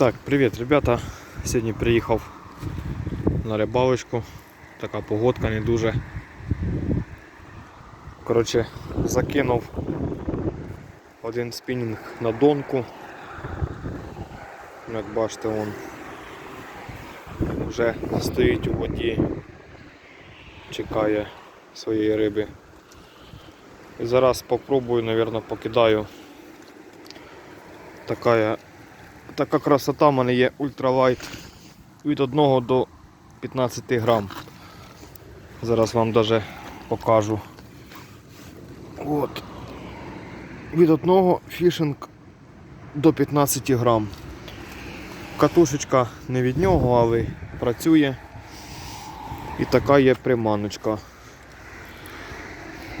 Так, привіт, ребята. Сьогодні приїхав на рибалочку. Така погодка не дуже. Коротше, закинув один спінінг на донку. Як бачите, он вже стоїть у воді, чекає своєї риби. І зараз спробую, мабуть, покидаю. Така така красота в мене є ультралайт від 1 до 15 грам. Зараз вам даже покажу. От. Від одного фішинг до 15 грам. Катушечка не від нього, але працює. І така є приманочка.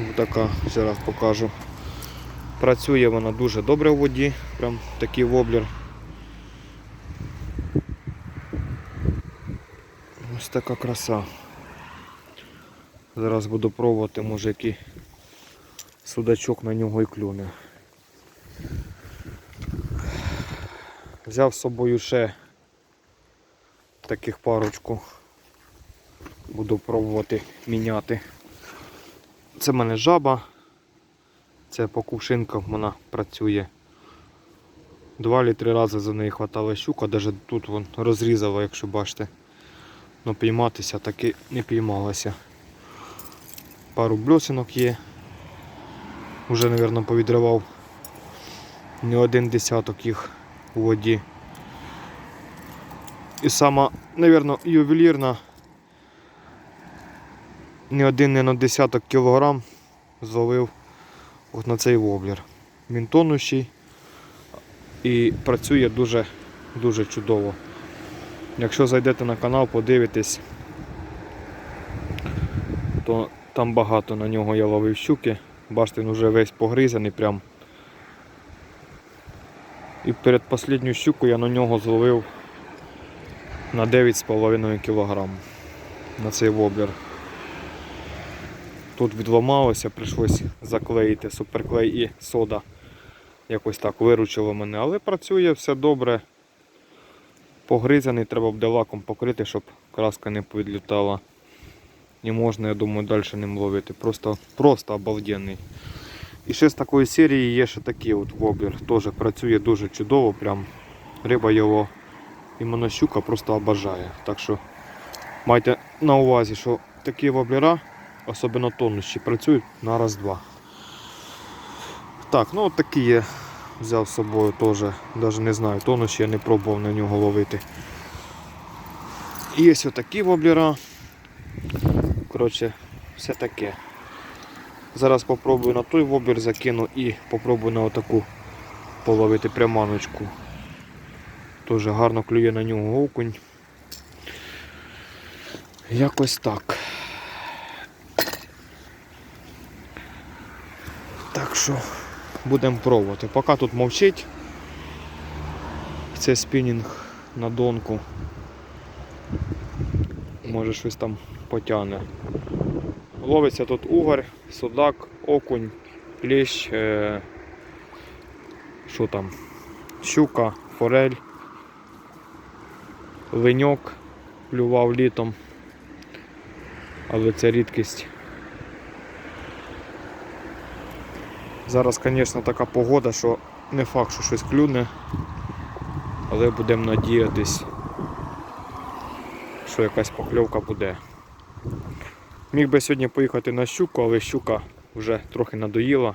Ось Така, ще раз покажу. Працює вона дуже добре в воді, прям такий воблер. Ось така краса. Зараз буду пробувати, може який судачок на нього і клюне. Взяв з собою ще таких парочку. Буду пробувати міняти. Це в мене жаба. Це по кувшинках вона працює. Два чи три рази за неї хватала щука, навіть тут вон розрізала, якщо бачите. Ну пійматися таки не піймалася. Пару бльосинок є. Уже, мабуть, повідривав не один десяток їх у воді. І сама, мабуть, ювелірна не один, не на десяток кілограм зловив от на цей воблер. Він тонущий і працює дуже, дуже чудово. Якщо зайдете на канал, подивитесь, то там багато на нього я ловив щуки. Бачите, він вже весь погризаний прям. І перед останню щуку я на нього зловив на 9,5 кг на цей воблер. Тут відламалося, прийшлось заклеїти суперклей і сода. Якось так виручило мене, але працює все добре. Погризаний, треба буде лаком покрити, щоб краска не підлітала. І можна, я думаю, далі ним ловити. Просто просто обалденний. І ще з такої серії є ще такий от воблер. Теж працює дуже чудово. Прям риба його іменно щука просто обажає. Так що майте на увазі, що такі воблера, особливо тонущі, працюють на раз-два. Так, ну от такі є. Взяв з собою теж, навіть не знаю, тонущі, я не пробував на нього ловити. Є отакі воблера. Коротше, все таке. Зараз попробую на той воблер закину і попробую на отаку половити приманочку. Теж гарно клює на нього окунь. Якось так. Так що будемо пробувати. Поки тут мовчить. Це спінінг на донку. Може щось там потягне. Ловиться тут угор, судак, окунь, кліщ, е... що там, щука, форель, леньок плював літом, але це рідкість. Зараз, звісно, така погода, що не факт, що щось клюне, але будемо надіятись, що якась покльовка буде. Міг би сьогодні поїхати на щуку, але щука вже трохи надоїла.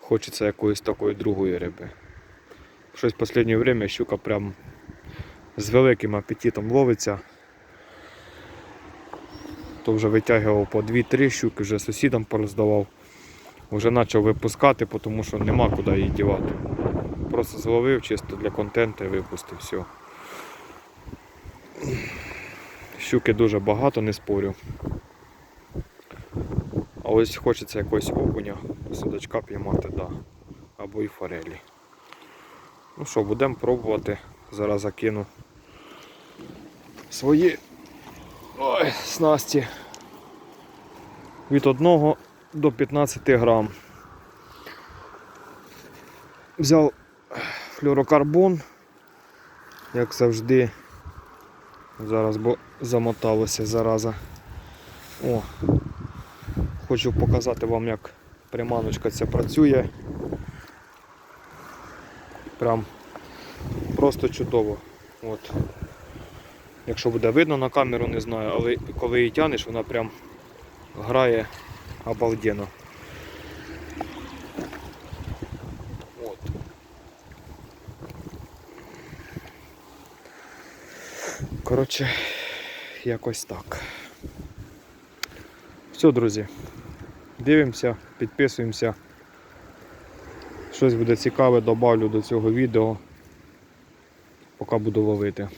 Хочеться якоїсь такої другої риби. Щось в останнє время щука прям з великим апетитом ловиться. То вже витягував по 2-3 щуки, вже сусідам пороздавав. Вже почав випускати, тому що нема куди її дівати. Просто зловив чисто для контенту і випустив все. Щуки дуже багато, не спорю. А ось хочеться якогось окуня, судачка піймати, да. Або і форелі. Ну що, будемо пробувати. Зараз закину свої ой, снасті від 1 до 15 грам. Взяв флюрокарбон як завжди. Зараз бо замоталося зараза. О, хочу показати вам, як приманочка ця працює. Прям просто чудово. От. Якщо буде видно на камеру, не знаю, але коли її тянеш, вона прям грає обалденно. От. Коротше, якось так. Все, друзі. Дивимося, підписуємося. Щось буде цікаве, добавлю до цього відео, поки буду ловити.